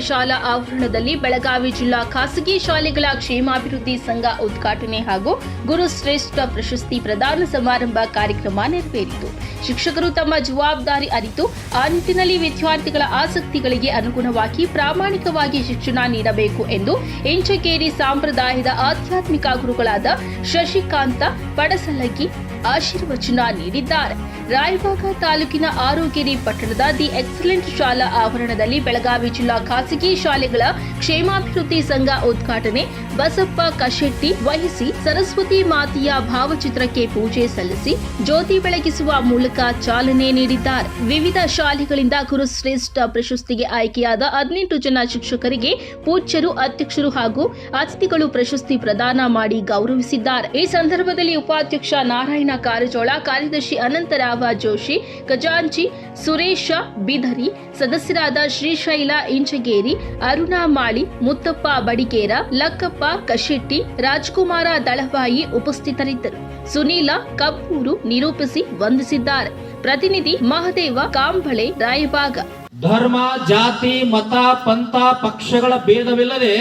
ಶಾಲಾ ಆವರಣದಲ್ಲಿ ಬೆಳಗಾವಿ ಜಿಲ್ಲಾ ಖಾಸಗಿ ಶಾಲೆಗಳ ಕ್ಷೇಮಾಭಿವೃದ್ಧಿ ಸಂಘ ಉದ್ಘಾಟನೆ ಹಾಗೂ ಗುರು ಶ್ರೇಷ್ಠ ಪ್ರಶಸ್ತಿ ಪ್ರದಾನ ಸಮಾರಂಭ ಕಾರ್ಯಕ್ರಮ ನೆರವೇರಿತು. ಶಿಕ್ಷಕರು ತಮ್ಮ ಜವಾಬ್ದಾರಿ ಅರಿತು, ಆ ನಿಟ್ಟಿನಲ್ಲಿ ವಿದ್ಯಾರ್ಥಿಗಳ ಆಸಕ್ತಿಗಳಿಗೆ ಅನುಗುಣವಾಗಿ ಪ್ರಾಮಾಣಿಕವಾಗಿ ಶಿಕ್ಷಣ ನೀಡಬೇಕು ಎಂದು ಇಂಚಕೇರಿ ಸಂಪ್ರದಾಯದ ಆಧ್ಯಾತ್ಮಿಕ ಗುರುಗಳಾದ ಶಶಿಕಾಂತ ಪಡಸಲಗಿ ಆಶೀರ್ವಚನ ನೀಡಿದ್ದಾರೆ. ರಾಯಬಾಗ ತಾಲೂಕಿನ ಆರೋಗ್ಯರಿ ಪಟ್ಟಣದ ದಿ ಎಕ್ಸಲೆಂಟ್ ಶಾಲಾ ಆವರಣದಲ್ಲಿ ಬೆಳಗಾವಿ ಜಿಲ್ಲಾ ಖಾಸಗಿ ಶಾಲೆಗಳ ಕ್ಷೇಮಾಭಿವೃದ್ಧಿ ಸಂಘ ಉದ್ಘಾಟನೆ ಬಸಪ್ಪ ಕಶೆಟ್ಟಿ ವಹಿಸಿ ಸರಸ್ವತಿ ಮಾತೆಯ ಭಾವಚಿತ್ರಕ್ಕೆ ಪೂಜೆ ಸಲ್ಲಿಸಿ ಜ್ಯೋತಿ ಬೆಳಗಿಸುವ ಮೂಲಕ ಚಾಲನೆ ನೀಡಿದ್ದಾರೆ. ವಿವಿಧ ಶಾಲೆಗಳಿಂದ ಗುರುಶ್ರೇಷ್ಠ ಪ್ರಶಸ್ತಿಗೆ ಆಯ್ಕೆಯಾದ ಹದಿನೆಂಟು ಜನ ಶಿಕ್ಷಕರಿಗೆ ಪೂಜ್ಯರು, ಅಧ್ಯಕ್ಷರು ಹಾಗೂ ಅತಿಥಿಗಳು ಪ್ರಶಸ್ತಿ ಪ್ರದಾನ ಮಾಡಿ ಗೌರವಿಸಿದ್ದಾರೆ. ಈ ಸಂದರ್ಭದಲ್ಲಿ ಉಪಾಧ್ಯಕ್ಷ ನಾರಾಯಣ ಕಾರಜೋಳ, ಕಾರ್ಯದರ್ಶಿ ಅನಂತರಾವ ಜೋಶಿ, ಖಜಾಂಚಿ ಸುರೇಶ ಬಿಧರಿ, ಸದಸ್ಯರಾದ ಶ್ರೀಶೈಲ ಇಂಚಗೇರಿ ಅರುಣಾ ಮಾಳಿ, ಮುತ್ತಪ್ಪ ಬಡಿಗೇರ, ಲಕ್ಕಪ್ಪ ಕಶೆಟ್ಟಿ, ರಾಜ್ಕುಮಾರ, ದಳವಾಯಿ ಉಪಸ್ಥಿತರಿದ್ದರು. ಸುನೀಲ ಕಬ್ಬೂರು ನಿರೂಪಿಸಿ ವಂದಿಸಿದ್ದಾರೆ. ಪ್ರತಿನಿಧಿ ಮಹದೇವ, ಕಾಂಬಳೆ, ರಾಯಭಾಗ. ಧರ್ಮ, ಜಾತಿ, ಮತ, ಪಂಥ, ಪಕ್ಷಗಳ ಭೇದವಿಲ್ಲದೆ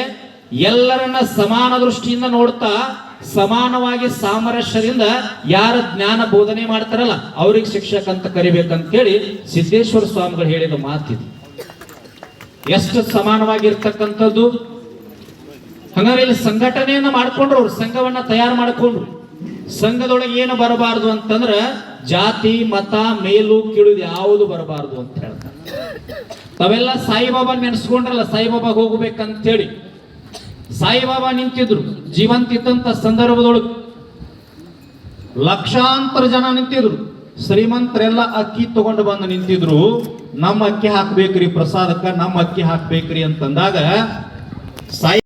ಎಲ್ಲರನ್ನ ಸಮಾನ ದೃಷ್ಟಿಯಿಂದ ನೋಡ್ತಾ, ಸಮಾನವಾಗಿ ಸಾಮರಸ್ಯದಿಂದ ಯಾರ ಜ್ಞಾನ ಬೋಧನೆ ಮಾಡ್ತಾರಲ್ಲ, ಅವ್ರಿಗೆ ಶಿಕ್ಷಕ ಅಂತ ಕರಿಬೇಕಂತ ಹೇಳಿ ಸಿದ್ದೇಶ್ವರ ಸ್ವಾಮಿಗಳು ಹೇಳಿದ ಮಾತಿದೆ. ಎಷ್ಟು ಸಮಾನವಾಗಿರ್ತಕ್ಕಂಥದ್ದು? ಹಂಗಾರೆ ಇಲ್ಲಿ ಸಂಘಟನೆಯನ್ನ ಮಾಡ್ಕೊಂಡ್ರು, ಅವ್ರು ಸಂಘವನ್ನ ತಯಾರು ಮಾಡ್ಕೊಂಡ್ರು. ಸಂಘದೊಳಗೆ ಏನು ಬರಬಾರದು ಅಂತಂದ್ರ ಜಾತಿ, ಮತ, ಮೇಲು ಕೀಳು ಯಾವುದು ಬರಬಾರದು ಅಂತ ಹೇಳ್ತಾರೆ. ತಾವೆಲ್ಲ ಸಾಯಿಬಾಬಾ ನೆನೆಸ್ಕೊಂಡ್ರಲ್ಲ, ಸಾಯಿಬಾಬಾ ಹೋಗ್ಬೇಕಂತೇಳಿ. ಸಾಯಿಬಾಬಾ ನಿಂತಿದ್ರು, ಜೀವಂತ ಇದ್ದಂತ ಸಂದರ್ಭದೊಳಗೆ. ಲಕ್ಷಾಂತರ ಜನ ನಿಂತಿದ್ರು. ಶ್ರೀಮಂತರೆಲ್ಲ ಅಕ್ಕಿ ತಗೊಂಡು ಬಂದು ನಿಂತಿದ್ರು. ನಮ್ಮ ಅಕ್ಕಿ ಹಾಕ್ಬೇಕ್ರಿ ಪ್ರಸಾದಕ್ಕ, ನಮ್ಮ ಅಕ್ಕಿ ಹಾಕ್ಬೇಕ್ರಿ ಅಂತಂದಾಗ ಸಾಯಿ